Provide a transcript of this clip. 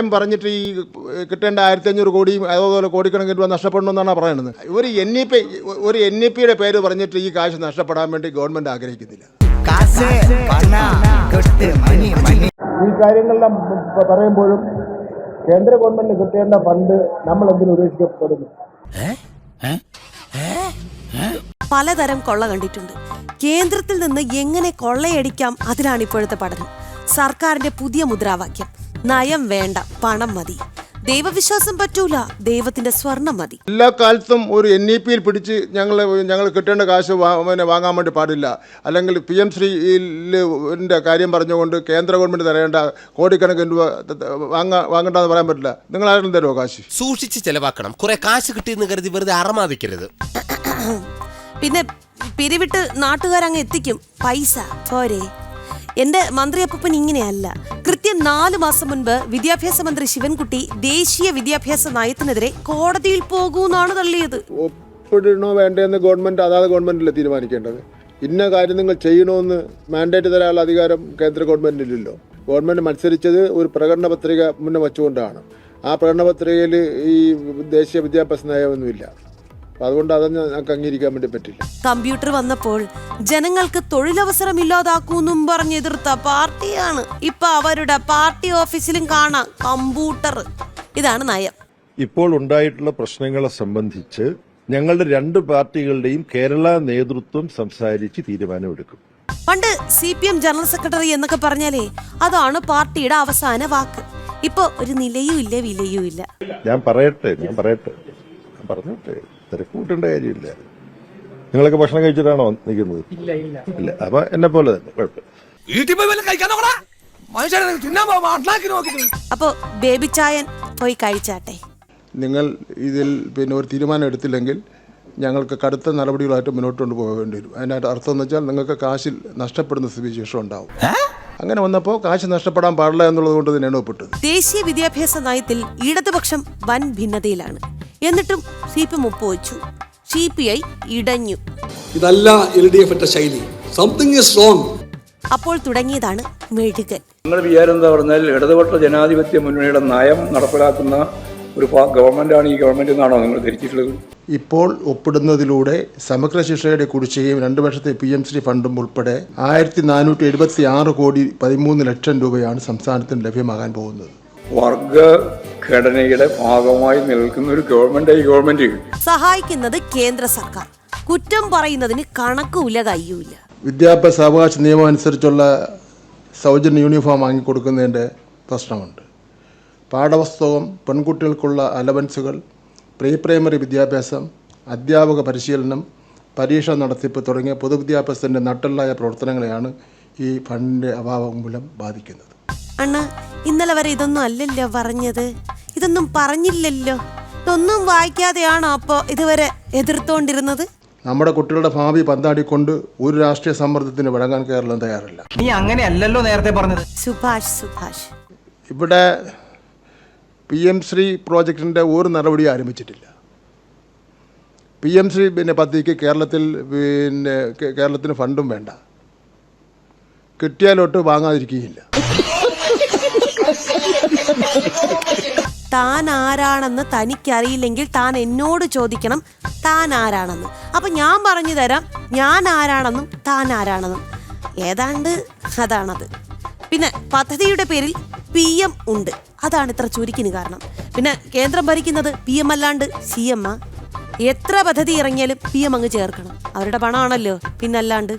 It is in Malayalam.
നയം പറഞ്ഞിട്ട് ഈ കിട്ടേണ്ട ആയിരത്തി അഞ്ഞൂറ് കോടിയും അതുപോലെ കോടിക്കണക്കിന് രൂപ നഷ്ടപ്പെടണമെന്നാണ് പറയുന്നത്. ഒരു എൻ ഇ പി ഒരു എൻ ഇ പിയുടെ പേര് പറഞ്ഞിട്ട് ഈ കാശ് നഷ്ടപ്പെടാൻ വേണ്ടി ഗവൺമെന്റ് ആഗ്രഹിക്കുന്നില്ല. ഈ കാര്യങ്ങളെല്ലാം പറയുമ്പോഴും കേന്ദ്ര ഗവൺമെന്റിന് കിട്ടേണ്ട ഫണ്ട് നമ്മൾ എന്തിനു ഉപേക്ഷിക്കപ്പെടുന്നു? പലതരം കൊള്ള കണ്ടിട്ടുണ്ട്. കേന്ദ്രത്തിൽ നിന്ന് എങ്ങനെ കൊള്ളയടിക്കാം അതിനാണ് ഇപ്പോഴത്തെ പഠനം. സർക്കാരിന്റെ പുതിയ മുദ്രാവാക്യം. നയം വേണ്ട പണം മതി. ദൈവവിശ്വാസം പറ്റൂല ദൈവത്തിന്റെ സ്വർണം മതി. എല്ലാ കാലത്തും ഒരു എൻ ഇ പിയിൽ പിടിച്ച് ഞങ്ങൾ ഞങ്ങൾ കിട്ടേണ്ട കാശ് പിന്നെ വാങ്ങാൻ വേണ്ടി പാടില്ല. അല്ലെങ്കിൽ പി എം ശ്രീന്റെ കാര്യം പറഞ്ഞുകൊണ്ട് കേന്ദ്ര ഗവൺമെന്റ് തരേണ്ട കോടിക്കണക്കിന് രൂപ വാങ്ങാ വാങ്ങണ്ടെന്ന് പറയാൻ പറ്റില്ല. നിങ്ങൾ ആരും തരുമോ കാശ്? സൂക്ഷിച്ച് ചെലവാക്കണം. കുറെ കാശ് കിട്ടിയെന്ന് കരുതി വെറുതെ അറമാതിക്കരുത് പിന്നെ പിരിവിട്ട് നാട്ടുകാരങ്ങ് എത്തിക്കും. പൈസ പോരെ. എന്റെ മന്ത്രി അപ്പൻ ഇങ്ങനെയല്ല. കൃത്യം നാല് മാസം മുൻപ് വിദ്യാഭ്യാസ മന്ത്രി ശിവൻകുട്ടി ദേശീയ വിദ്യാഭ്യാസ നയത്തിനെതിരെ കോടതിയിൽ പോകൂന്നാണ് തള്ളിയത്. ഒപ്പിടണോ വേണ്ടതെന്ന് ഗവൺമെന്റ് അതാത് ഗവൺമെന്റിൽ തീരുമാനിക്കേണ്ടത്? ഇന്ന കാര്യം നിങ്ങൾ ചെയ്യണമെന്ന് മാൻഡേറ്റ് തരാനുള്ള അധികാരം കേന്ദ്ര ഗവൺമെന്റിലില്ലല്ലോ ഗവൺമെന്റ് മത്സരിച്ചത് ഒരു പ്രകടന പത്രിക മുന്നേ വച്ചുകൊണ്ടാണ്. ആ പ്രകടന പത്രികയിൽ ഈ ദേശീയ വിദ്യാഭ്യാസ നയമൊന്നുമില്ല അതുകൊണ്ട് ഞങ്ങൾക്ക് അംഗീകരിക്കാൻ വേണ്ടി പറ്റില്ല. കമ്പ്യൂട്ടർ വന്നപ്പോൾ ജനങ്ങൾക്ക് തൊഴിലവസരം ഇല്ലാതാക്കൂന്നും പറഞ്ഞ് എതിർത്ത പാർട്ടിയാണ്. ഇപ്പൊ അവരുടെ പാർട്ടി ഓഫീസിലും കാണാം കമ്പ്യൂട്ടർ. ഇതാണ് നയം. ഇപ്പോൾ ഉണ്ടായിട്ടുള്ള പ്രശ്നങ്ങളെ സംബന്ധിച്ച് ഞങ്ങളുടെ രണ്ട് പാർട്ടികളുടെയും കേരള നേതൃത്വം സംസാരിച്ച് തീരുമാനമെടുക്കും. പണ്ട് C P M general secretary എന്നൊക്കെ പറഞ്ഞാലേ അതാണ് പാർട്ടിയുടെ അവസാന വാക്ക്. ഇപ്പൊ ഒരു നിലയും ഇല്ല വിലയും ഇല്ല ഞാൻ പറയട്ടെ ഞാൻ പറയട്ടെ. ഞാൻ പറഞ്ഞോട്ടെ. തിരക്ക് കൂട്ടേണ്ട കാര്യമില്ല. നിങ്ങളൊക്കെ ഭക്ഷണം കഴിച്ചിട്ടാണോ നിൽക്കുന്നത്? ഇല്ല അപ്പൊ എന്നെ പോലെ തന്നെ കുഴപ്പമില്ല. അപ്പോ ബേബി ചായൻ പോയി കഴിച്ചാട്ടെ? നിങ്ങൾ ഇതിൽ പിന്നെ ഒരു തീരുമാനം എടുത്തില്ലെങ്കിൽ ഞങ്ങൾക്ക് കടുത്ത നടപടികളായിട്ട് മുന്നോട്ട് കൊണ്ടുപോകേണ്ടി വരും. അതിനായിട്ട് അർത്ഥം എന്ന് വെച്ചാൽ നിങ്ങൾക്ക് കാശിൽ നഷ്ടപ്പെടുന്ന സ്ഥിതിവിശേഷം ഉണ്ടാവും. അങ്ങനെ വന്നപ്പോൾ കാശ് നഷ്ടപ്പെടാൻ പാടില്ല എന്നുള്ളത് കൊണ്ട് തന്നെയാണ് ഒപ്പിട്ടത്. ദേശീയ വിദ്യാഭ്യാസ നയത്തിൽ ഇടതുപക്ഷം വൻ ഭിന്നതയിലാണ്. എന്നിട്ടും സി പി എം ഒപ്പുവച്ചു. സി പി ഐ ഇടഞ്ഞു. ഇതല്ല എൽ ഡി എഫ് ശൈലി. സംതിങ് ഈസ് റോങ് അപ്പോൾ തുടങ്ങിയതാണ് മെഴുകൻ. നിങ്ങളുടെ വിചാരം എന്താ പറഞ്ഞാൽ ഇടതുപക്ഷ ജനാധിപത്യ മുന്നണിയുടെ നയം നടപ്പിലാക്കുന്ന ഒരു ഗവൺമെന്റ് ഗവൺമെന്റാണ് ഈ ഗവൺമെന്റ് എന്നാണോ നിങ്ങൾ ധരിച്ചിട്ടുള്ളത്? ഇപ്പോൾ ഒപ്പിടുന്നതിലൂടെ സമഗ്ര ശിക്ഷയുടെ കുടിശ്ശികയും രണ്ട് വർഷത്തെ പി എം ശ്രീ ഫണ്ടും ഉൾപ്പെടെ ആയിരത്തി നാനൂറ്റി എഴുപത്തി ആറ് കോടി പതിമൂന്ന് ലക്ഷം രൂപയാണ് സംസ്ഥാനത്തിന് ലഭ്യമാകാൻ പോകുന്നത്. വർഗഘടനയുടെ ഭാഗമായി നിൽക്കുന്ന ഒരു ഗവൺമെന്റ് ഈ ഗവൺമെന്റ് സഹായിക്കുന്നത് കേന്ദ്ര സർക്കാർ. കുറ്റം പറയുന്നതിന് കണക്കുമില്ല കയ്യുമില്ല. വിദ്യാഭ്യാസ അവകാശ നിയമം അനുസരിച്ചുള്ള സൗജന്യ യൂണിഫോം വാങ്ങിക്കൊടുക്കുന്നതിന്റെ പ്രശ്നമുണ്ട്. പാഠപുസ്തകം പെൺകുട്ടികൾക്കുള്ള അലവൻസുകൾ പ്രീ പ്രൈമറി വിദ്യാഭ്യാസം അധ്യാപക പരിശീലനം പരീക്ഷ നടത്തിപ്പ് തുടങ്ങിയ പൊതുവിദ്യാഭ്യാസത്തിന്റെ നട്ടലായ പ്രവർത്തനങ്ങളെയാണ് ഈ ഫണ്ടിന്റെ അഭാവം മൂലം ബാധിക്കുന്നത്. അണ്ണ ഇന്നലെ വരെ ഇതൊന്നും അല്ലല്ലോ പറഞ്ഞത്. ഇതൊന്നും പറഞ്ഞില്ലല്ലോ. ഇതൊന്നും വായിക്കാതെയാണോ അപ്പോ ഇതുവരെ എതിർത്തോണ്ടിരുന്നത്? നമ്മുടെ കുട്ടികളുടെ ഭാവി പന്താടിക്കൊണ്ട് ഒരു രാഷ്ട്രീയ സമ്മർദ്ദത്തിന് വഴങ്ങാൻ കേരളം തയ്യാറല്ല. നീ അങ്ങനെയല്ലല്ലോ നേരത്തെ പറഞ്ഞത്. സുഭാഷ് സുഭാഷ്. ഇവിടെ പി എം ശ്രീ പ്രോജക്റ്റിന്റെ ഒരു നടപടി ആരംഭിച്ചിട്ടില്ല. പി എം ശ്രീ പിന്നെ പദ്ധതിക്ക് കേരളത്തിൽ പിന്നെ കേരളത്തിന് ഫണ്ടും വേണ്ട. കിട്ടിയാലോട്ട് വാങ്ങാതിരിക്കുകയില്ല. താൻ ആരാണെന്ന് തനിക്കറിയില്ലെങ്കിൽ താൻ എന്നോട് ചോദിക്കണം താൻ ആരാണെന്ന് അപ്പൊ ഞാൻ പറഞ്ഞു തരാം ഞാൻ ആരാണെന്നും താൻ ആരാണെന്നും ഏതാണ്ട് അതാണത്. പിന്നെ പദ്ധതിയുടെ പേരിൽ പി എം ഉണ്ട്. അതാണ് ഇത്ര ചുരുക്കിന് കാരണം. പിന്നെ കേന്ദ്രം ഭരിക്കുന്നത് പി എം അല്ലാണ്ട് സി എം ആ? എത്ര പദ്ധതി ഇറങ്ങിയാലും പി എം അങ്ങ് ചേർക്കണം. അവരുടെ പണമാണല്ലോ പിന്നല്ലാണ്ട്.